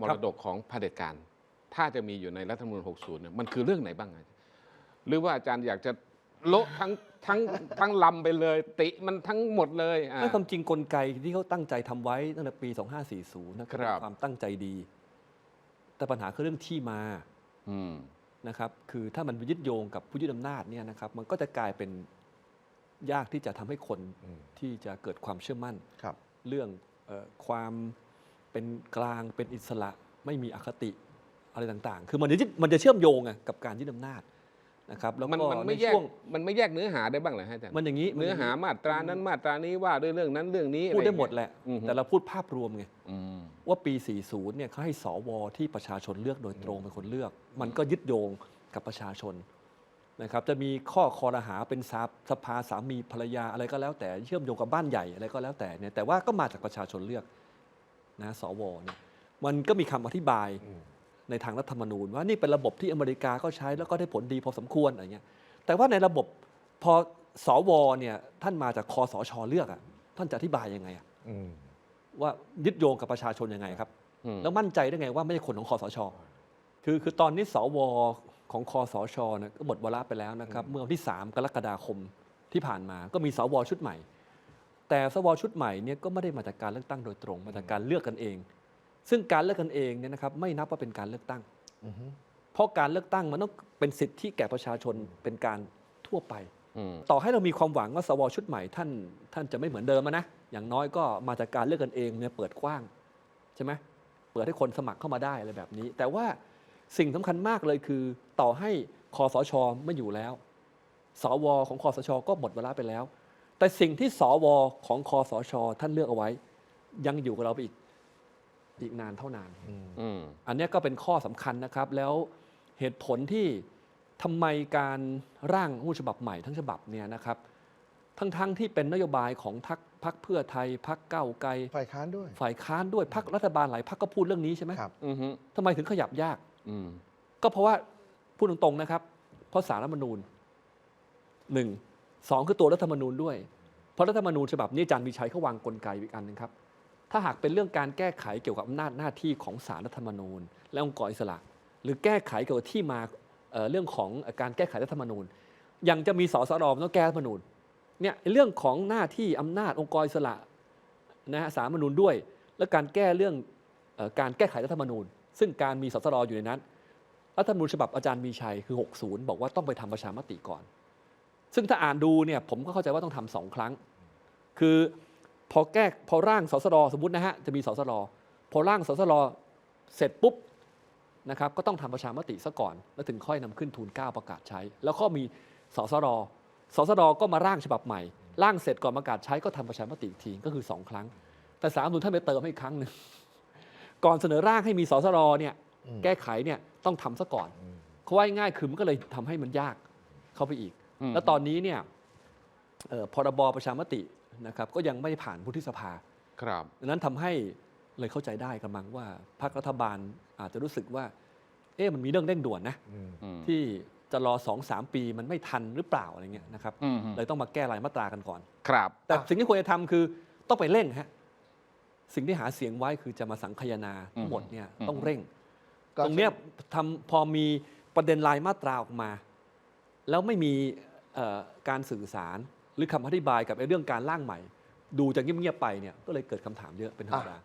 มรดกของเผด็จการ ถ้าจะมีอยู่ในรัฐธรรมนูญ60เนี่ยมันคือเรื่องไหนบ้างอะหรือว่าอาจารย์อยากจะโละทั้งทั้งทั้งลำไปเลย ติมันทั้งหมดเลยอะถ้าความจริงกลไกที่เขาตั้งใจทำไว้ตั้งแต่ปี 2540นะคครัรับความตั้งใจดี แต่ปัญหาคือเรื่องที่มาอืมนะครับ คือถ้ามันไปยึดโยงกับผู้ยึดอำนาจเนี่ยนะครับ มันก็จะกลายเป็นยากที่จะทำให้คนอืมที่จะเกิดความเชื่อมั่นครับเรื่องเออความ เป็นกลางเป็นอิสระไม่มีอคติอะไรต่างๆ คือมันจะยึดมันจะเชื่อมโยงอะกับการยึดอำนาจนะครับแล้วมันก็มันในไม่แยกช่วงมันไม่แยกเนื้อหาได้บ้างเหรอฮะอาจารย์มันอย่างนี้เนื้อหามาตรานั้นมาตรานี้ว่าด้วยเรื่องนั้นเรื่องนี้พูดได้อะรหมดแหละอือฮึแต่เราพูดภาพรวมไงอืมว่าปี 40 เนี่ยเขาให้สวที่ประชาชนเลือกโดยตรงเป็นคนเลือก มันก็ยึดโยงกับประชาชนนะครับจะมีข้อคอรหาเป็นสาสภาสามีภรรยาอะไรก็แล้วแต่เชื่อมโยงกับบ้านใหญ่อะไรก็แล้วแต่เนี่ยแต่ว่าก็มาจากประชาชนเลือก นะสวเนี่ยมันก็มีคำอธิบายอืมในทางรัฐธรรมนูญ ว่านี่เป็นระบบที่อเมริกาก็ใช้แล้วก็ได้ผลดีพอสมควรอะไรเงี้ยแต่ว่าในระบบพอสวเนี่ยท่านมาจากคอสชเลือกอะท่านจะอธิบายยังไงอะอืมว่ายึดโยงกับประชาชนยังไงครับอืมแล้วมั่นใจได้ไงว่าไม่ใช่คนของคอสช คือคือตอนนี้สวของคอสชนะก็หมดวาระไปแล้วนะครับ เมื่อวันที่ 3 กรกฎาคมที่ผ่านมาก็มีสวชุดใหม่ แต่สวชุดใหม่เนี่ยก็ไม่ได้มาจากการเลือกตั้งโดยตรง มาจากการเลือกกันเอง ซึ่งการเลือกกันเองเนี่ยนะครับไม่นับว่าเป็นการเลือกตั้งอือฮึเพราะการเลือกตั้งมันต้องเป็นสิทธิแก่ประชาชนเป็นการทั่วไปอืมต่อให้เรามีความหวังว่าสวชุดใหม่ท่านท่านจะไม่เหมือนเดิมอะนะ อย่างน้อยก็มาจากการเลือกกันเองเนี่ยเปิดกว้างใช่ไหมเปิดให้คนสมัครเข้ามาได้อะไรแบบนี้ แต่ว่าสิ่งสำคัญมากเลยคือ ต่อให้คอสชไม่อยู่แล้ว สวของคอสชก็หมดเวลาไปแล้ว แต่สิ่งที่สวของคอสช ท่านเลือกเอาไว้ ยังอยู่กับเราไปอีกอีกนานเท่านานอืมอืม อันเนี้ยก็เป็นข้อสำคัญนะครับ แล้วเหตุผลที่ทำไมการร่างรูปฉบับใหม่ทั้งฉบับเนี่ยนะครับ ทั้งๆที่เป็นนโยบายของทักพักเพื่อไทยพักเก้าวไกล ฝ่ายค้านด้วย ฝ่ายค้านด้วยพักรัฐบาลหลายพักก็พูดเรื่องนี้ใช่ไหมครับ อืมฮึทำไมถึงขยับยาก อืม ก็เพราะว่าพูดตรงๆนะครับ เพราะสารรัฐธรรมนูญหนึ่งสองคือตัวรัฐธรรมนูญด้วย เพราะรัฐธรรมนูญฉบับนี้อาจารย์มีชัยเขาวางกลไกอีกอันหนึงครับ ถ้าหากเป็นเรื่องการแก้ไขเกี่ยวกับอำนาจหน้าที่ของสารรัฐธรรมนูญ และองค์กรอิสระ หรือแก้ไขเกี่ยวกับที่มาเเรื่องของการแก้ไขรัฐธรรมนูญ ยังจะมีสสรมันต้องแก้รัฐธรรมนูญเนี่ยเรื่องของหน้าที่อำนาจองค์กรอิสระนะฮะสารรัฐธรรมนูญด้วย และการแก้เรื่องอการแก้ไขรัฐธรรมนูญ ซึ่งการมีสสรอยู่ในนั้น รัฐธรรมนูญฉบับอาจารย์มีชัยคือ 60 บอกว่าต้องไปทำประชามติก่อน ซึ่งถ้าอ่านดูเนี่ยผมก็เข้าใจว่าต้องทำสองครั้ง คือพอแก้พอร่างสสรสมมตินะฮะจะมีสสรพอร่างสสรเสร็จปุ๊บนะครับก็ต้องทำประชามติซะก่อน แล้วถึงค่อยนำขึ้นทูลเกล้าประกาศใช้ แล้วก็มีสสรสสรก็มาร่างฉบับใหม่ ร่างเสร็จก่อนประกาศใช้ก็ทำประชามติอีกทีก็คือสองครั้ง แต่สามนุนท่านไปเติมให้อีกครั้งหนึ่งก่อนเสนอร่างให้มีสสรเนี่ยอืมแก้ไขเนี่ยต้องทำซะก่อนอืมเขาว่าง่ายๆคือมันก็เลยทำให้มันยากเข้าไปอีกอืม แล้วตอนนี้เนี่ยเอ่อพรบประชามตินะครับก็ยังไม่ได้ผ่านวุฒิสภาครับดังนั้นทำให้เลยเข้าใจได้กำลังว่าพรรครัฐบาลอาจจะรู้สึกว่า เอ๊ะมันมีเรื่องเร่งด่วนนะอืมอืมที่จะรอสองสามปีมันไม่ทันหรือเปล่าอะไรเงี้ยนะครับอืมฮึเลยต้องมาแก้รายมาตรากันก่อน ครับ แต่สิ่งที่ควรจะทำคือต้องไปเร่งฮะสิ่งที่หาเสียงไว้คือจะมาสังคายนาทั้งหมดเนี่ยต้องเร่งก็ตรงเนี้ยทำพอมีประเด็นรายมาตราออกมา แล้วไม่มีการสื่อสารหรือคำอธิบายกับเรื่องการร่างใหม่ ดูจะเงียบๆไปเนี่ยก็เลยเกิดคำถามเยอะเป็นธรรมดา